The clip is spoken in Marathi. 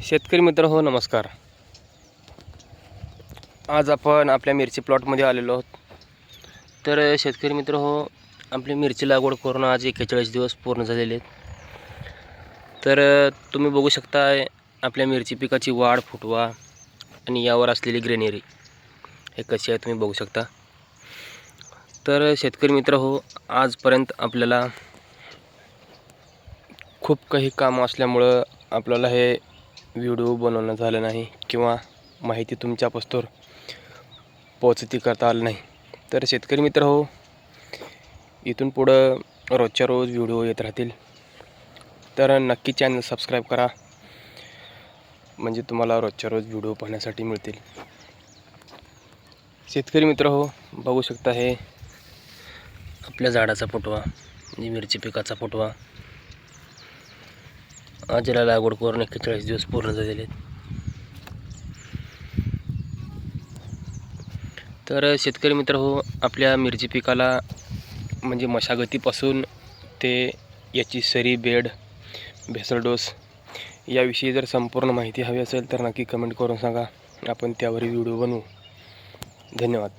शेतकरी मित्र हो नमस्कार. आज आपण आपल्या मिरची प्लॉटमध्ये आलेलो आहोत. तर शेतकरी मित्र हो आपली मिरची लागवड करून आज एक्केचाळीस दिवस पूर्ण झालेले आहेत. तर तुम्ही बघू शकता आपल्या मिरची पिकाची वाढ फुटवा आणि यावर असलेली ग्रेनेरी हे कशी आहे तुम्ही बघू शकता. तर शेतकरी मित्र हो आजपर्यंत आपल्याला खूप काही कामं असल्यामुळं आपल्याला हे व्हिडिओ बनवणं झालं नाही किंवा माहिती तुमच्या पस्तोर पोचती करता आलं नाही. तर शेतकरी मित्र हो इथून पुढं रोजच्या रोज व्हिडिओ येत राहतील. तर नक्की चॅनल सबस्क्राईब करा. म्हणजे तुम्हाला रोजच्या रोज व्हिडिओ पाहण्यासाठी मिळतील. शेतकरी मित्र हो बघू शकता हे आपल्या झाडाचा फुटवा म्हणजे मिरची पिकाचा फुटवा आजीला लागवड करून एक्केचाळीस दिवस पूर्ण झालेले आहेत. तर शेतकरी मित्र हो आपल्या मिरची पिकाला म्हणजे मशागतीपासून ते याची सरी बेड भेसळ डोस याविषयी जर संपूर्ण माहिती हवी असेल तर नक्की कमेंट करून सांगा. आपण त्यावर व्हिडिओ बनवू. धन्यवाद.